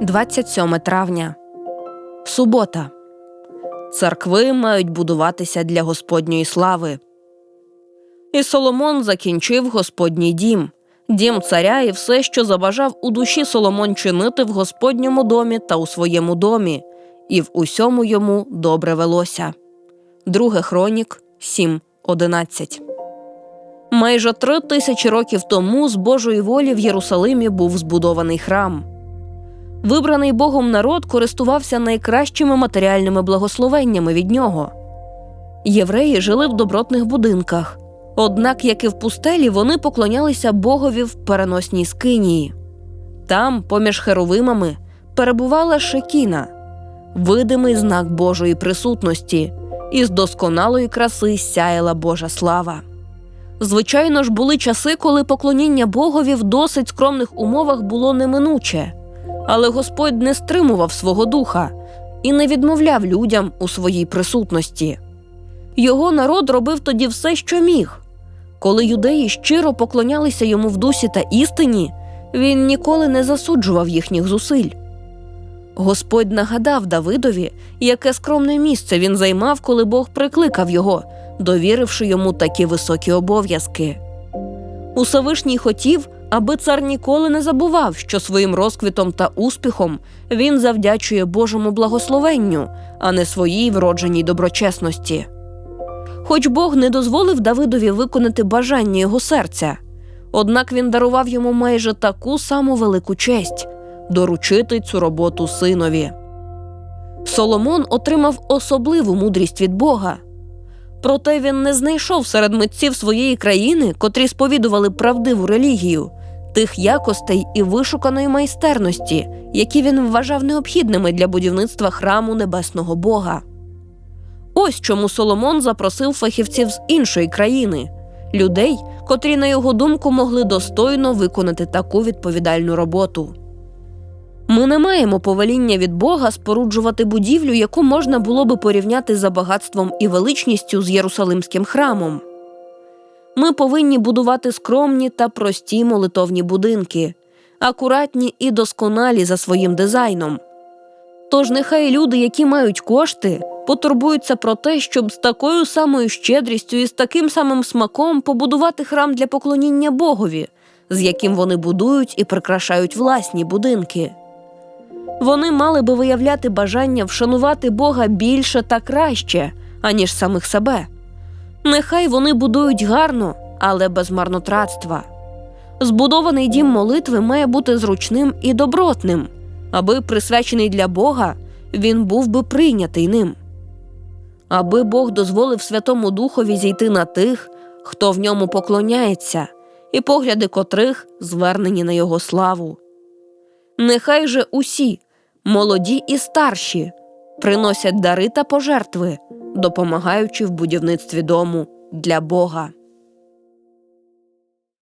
27 травня. Субота. Церкви мають будуватися для Господньої слави. І Соломон закінчив Господній дім, дім царя і все, що забажав у душі Соломон чинити в Господньому домі та у своєму домі, і в усьому йому добре велося. Друге Хронік 7.11 Майже три тисячі років тому з Божої волі в Єрусалимі був збудований храм. Вибраний Богом народ користувався найкращими матеріальними благословеннями від нього. Євреї жили в добротних будинках, однак, як і в пустелі, вони поклонялися Богові в переносній скинії. Там, поміж херовимами, перебувала Шекіна, видимий знак Божої присутності, і з досконалої краси сяяла Божа слава. Звичайно ж, були часи, коли поклоніння Богові в досить скромних умовах було неминуче, але Господь не стримував свого духа і не відмовляв людям у своїй присутності. Його народ робив тоді все, що міг. Коли юдеї щиро поклонялися йому в дусі та істині, він ніколи не засуджував їхніх зусиль. Господь нагадав Давидові, яке скромне місце він займав, коли Бог прикликав його, довіривши йому такі високі обов'язки. Усевишній хотів, аби цар ніколи не забував, що своїм розквітом та успіхом він завдячує Божому благословенню, а не своїй вродженій доброчесності. Хоч Бог не дозволив Давидові виконати бажання його серця, однак він дарував йому майже таку саму велику честь доручити цю роботу синові. Соломон отримав особливу мудрість від Бога. Проте він не знайшов серед митців своєї країни, котрі сповідували правдиву релігію, тих якостей і вишуканої майстерності, які він вважав необхідними для будівництва храму небесного Бога. Ось чому Соломон запросив фахівців з іншої країни, людей, котрі, на його думку, могли достойно виконати таку відповідальну роботу. Ми не маємо повеління від Бога споруджувати будівлю, яку можна було би порівняти за багатством і величністю з Єрусалимським храмом. Ми повинні будувати скромні та прості молитовні будинки, акуратні і досконалі за своїм дизайном. Тож нехай люди, які мають кошти, потурбуються про те, щоб з такою самою щедрістю і з таким самим смаком побудувати храм для поклоніння Богові, з яким вони будують і прикрашають власні будинки. Вони мали би виявляти бажання вшанувати Бога більше та краще, аніж самих себе. Нехай вони будують гарно, але без марнотратства. Збудований дім молитви має бути зручним і добротним, аби присвячений для Бога він був би прийнятий ним. Аби Бог дозволив Святому Духові зійти на тих, хто в ньому поклоняється, і погляди котрих звернені на його славу. Нехай же усі, молоді і старші, приносять дари та пожертви, допомагаючи в будівництві дому для Бога.